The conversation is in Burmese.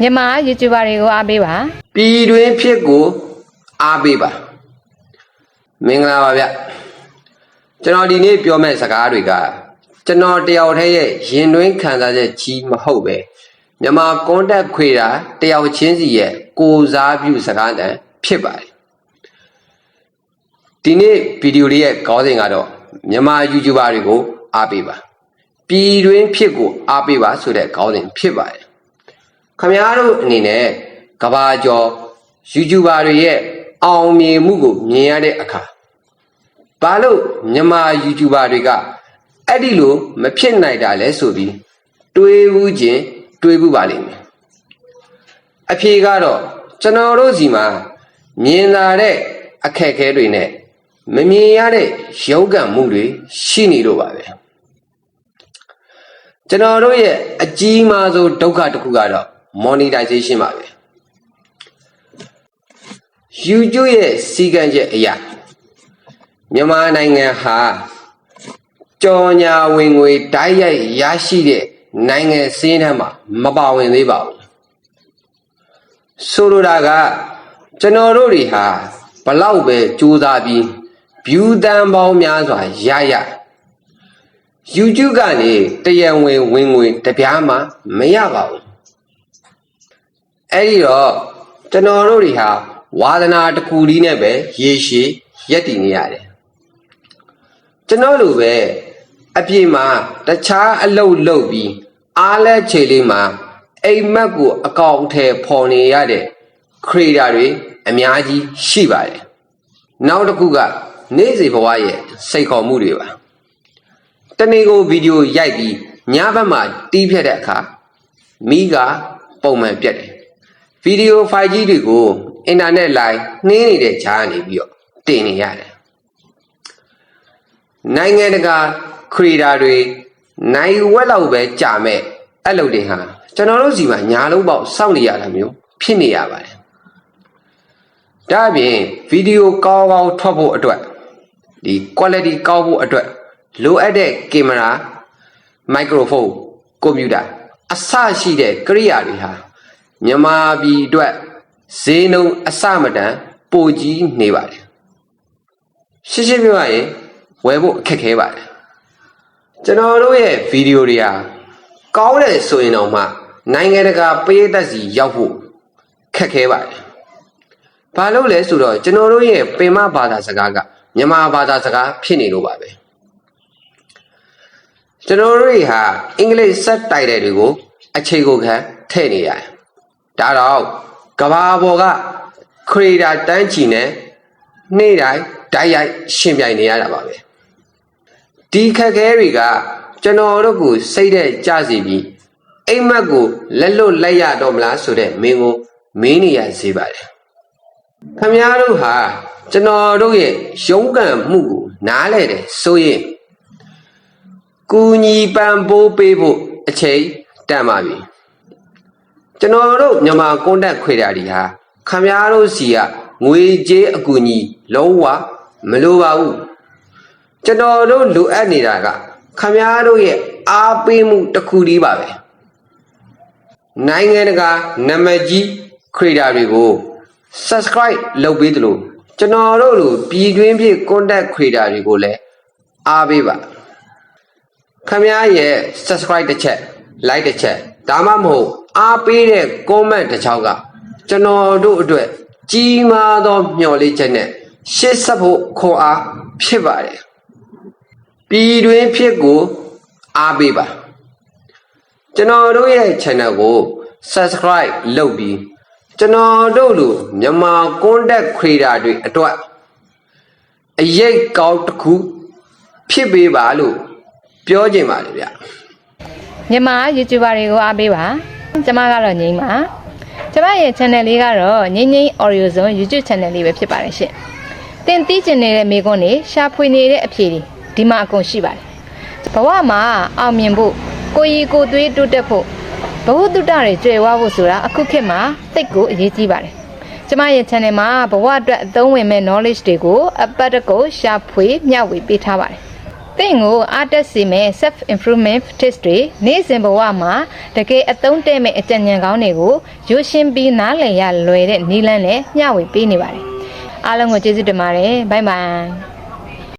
မြန်မာ YouTuber တွေကိုအားပေးပါပြည်တွင်းဖြစ်ကိုအားပေးပါမင်္ဂလာပါဗျကျွန်တော်ဒီနေ့ပြောမယ့်စကားတွေကကျွန်တော်တယောက်တည်းရဲ့ရင်တွင်းခံစားချက်ကြီးမဟုတ်ပဲမြန်မာကွန်တက်ခွေတာတယောက်ချင်းစီရဲ့ကိုယ်စားပြုစကားတန်ဖြစ်ပါတယ်ဒီနေ့ဗီဒီယိုလေးရဲ့ခေါင်းစဉ်ကတော့မြန်မာ YouTuber တွေကိုအားပေးပါပြည်တွင်းဖြစ်ကိုအားပေးပါဆိုတဲ့ခေါင်းစဉ်ဖြစ်ပါတယ် ခမများတို့အနေနဲ့ကဘာကျော် YouTuber တွေရဲ့အောင်မြင်မှုကိုမြင်ရတဲ့အခါဘာလို့မြန်မာ YouTuber တွေကအဲ့ဒီလိုမဖြစ်နိုင်တာလဲဆိုပြီးတွေးဘူးချင်းတွေးဘူးပါလိမ့်မယ်အဖြေကတော့ကျွန်တော်တို့စီမှာမြင်လာတဲ့အခက်အခဲတွေနဲ့မမြင်ရတဲ့ရုန်းကန်မှုတွေရှိနေလို့ပါပဲကျွန်တော်တို့ရဲ့အကြီးမားဆုံးဒုက္ခတစ်ခုကတော့ monetization ပါပဲ YouTube ရဲ့စီကံချက်အရာမြန်မာနိုင်ငံဟာကြော်ညာဝင်ငွေတိုက်ရိုက်ရရှိတဲ့နိုင်ငံစင်းထမ်းမှာမပါဝင်သေးပါဘူးဆိုလိုတာကကျွန်တော်တို့တွေဟာဘလောက်ပဲကြိုးစားပြီး view တန်ပေါင်းများစွာရရ YouTube ကနေတရံဝင်ဝင်ငွေတစ်ပြားမှမရပါဘူး အဲ့ဒီတော့ကျွန်တော်တို့တွေဟာဝါသနာတစ်ခုလေးနဲ့ပဲရေရှည်ရက်တည်နေရတယ်ကျွန်တော်လိုပဲအပြည့်မှာတခြားအလုပ်လုပ်ပြီးအားလဲခြေလေးမှာအိမ်မက်ကိုအကောင့်ထဲပေါ်နေရတဲ့ creator တွေအများကြီးရှိပါတယ်နောက်တစ်ခုကနေ့စဉ်ဘဝရဲ့စိတ်ခေါ်မှုတွေပါတနေ့ကိုဗီဒီယိုရိုက်ပြီးညဘက်မှာတီးဖြတ်တဲ့အခါမိကပုံမှန်ပြတ်တယ် ဗီဒီယိုဖိုင်ကြီးတွေကိုအင်တာနက်လိုင်းနှင်းနေတဲ့ဂျားကနေပြီးတော့တင်နေရတယ်နိုင်ငံတကာခရီတာတွေနိုင်ဝက်လောက်ပဲကြာမဲ့အဲ့လိုတွေဟာကျွန်တော်တို့စီမှာညာလုံးပေါက်စောင့်နေရတာမျိုးဖြစ်နေရပါတယ်ဒါအပြင်ဗီဒီယိုကောင်းကောင်းထွက်ဖို့အတွက်ဒီ quality ကောင်းဖို့အတွက်လိုအပ်တဲ့ကင်မရာမိုက်ခရိုဖုန်းကွန်ပျူတာအစရှိတဲ့ကိရိယာတွေဟာ မြန်မာပြည်အတွက်ဈေးနှုန်းအစမတန်ပိုကြီးနေပါတယ်ရှင်းရှင်းပြောရရင်ဝယ်ဖို့အခက်ခဲပါတယ်ကျွန်တော်တို့ရဲ့ဗီဒီယိုတွေဟာကောင်းတယ်ဆိုရင်တော့မှနိုင်ငံတကာပေးသက်စီရောက်ဖို့ခက်ခဲပါတယ်ဘာလို့လဲဆိုတော့ကျွန်တော်တို့ရဲ့ပင်မဘာသာစကားကမြန်မာဘာသာစကားဖြစ်နေလို့ပါပဲကျွန်တော်တို့တွေဟာအင်္ဂလိပ် subtitle တွေကိုအခြေကိုခံထည့်နေရတယ် ဒါတော့ကဘာပေါ်ကခရီတာတန်းချီနဲ့နေ့တိုင်းတိုက်ရိုက်ရှင်ပြိုင်နေရတာပါပဲဒီခက်ခဲတွေကကျွန်တော်တို့ကိုစိတ်တဲ့ကြစီပြီးအိမ်မက်ကိုလက်လွတ်လက်ရတော့မလားဆိုတဲ့မင်းကိုမင်းနေရစေပါတယ်ခမည်းတော်ဟာကျွန်တော်တို့ရဲ့ရုံးကန်မှုကိုနားလဲတယ်ဆိုရင်ကူညီပံပိုးပေးဖို့အချိန်တန်ပါပြီ ကျွန်တော်တို့မြန်မာကွန်တက်ခွေတာတွေဟာခမားတို့စီကငွေကြေးအကူအညီလုံးဝမလိုပါဘူးကျွန်တော်တို့လိုအပ်နေတာကခမားတို့ရဲ့အားပေးမှုတစ်ခုတည်းပါပဲနိုင်ငံတကာနာမည်ကြီးခရီတာတွေကို subscribe လုပ်ပေးသလိုကျွန်တော်တို့လိုပြည်တွင်းဖြစ် contact creator တွေကိုလည်းအားပေးပါခမည်းရဲ့ subscribe တစ်ချက် like တစ်ချက်ဒါမှမဟုတ် အားပေးတဲ့ comment တစ်ချောက်ကကျွန်တော်တို့အတွက်ကြီးမားသောမျှော်လင့်ချက်နဲ့ရှေ့ဆက်ဖို့ခွန်အားဖြစ်ပါတယ်ပြည်တွင်းဖြစ်ကိုအားပေးပါကျွန်တော်တို့ရဲ့ channel ကို subscribe လုပ်ပြီးကျွန်တော်တို့လိုမြန်မာ content creator တွေအတွက်အရေးကောင်းတစ်ခုဖြစ်ပေးပါလို့ပြောချင်ပါတယ်ဗျမြန်မာ YouTuber တွေကိုအားပေးပါ ကျမကတော့ငိမ့်ပါကျမရဲ့ channel လေးကတော့ငိမ့်ငိမ့် Audio Zone YouTube channel လေးပဲဖြစ်ပါတယ်ရှင်တင်သိကျင်နေတဲ့မိကွန်းတွေရှာဖွေနေတဲ့အဖြေတွေဒီမှာအကုန်ရှိပါတယ်ဘဝမှာအောင်မြင်ဖို့ကိုရီကိုသွေးတိုးတက်ဖို့ဘဝတုတ္တတွေကျွယ်ဝဖို့ဆိုတာအခုခေတ်မှာတိတ်ကိုအရေးကြီးပါတယ်ကျမရဲ့ channel မှာဘဝအတွက်အသုံးဝင်မဲ့ knowledge တွေကိုအပတ်တကုတ်ရှာဖွေမျှဝေပေးထားပါတယ် သင်ကိုအားတက်စေမဲ့ self improvement tips တွေနေ့စဉ်ဘဝမှာတကယ်အသုံးတဲ့မဲ့အကြံဉာဏ်ကောင်းတွေကိုရွှေရှင်းပြီးနားလည်ရလွယ်တဲ့နည်းလမ်းနဲ့မျှဝေပေးနေပါတယ်အားလုံးကိုကျေးဇူးတင်ပါတယ်ဘိုင်ဘိုင်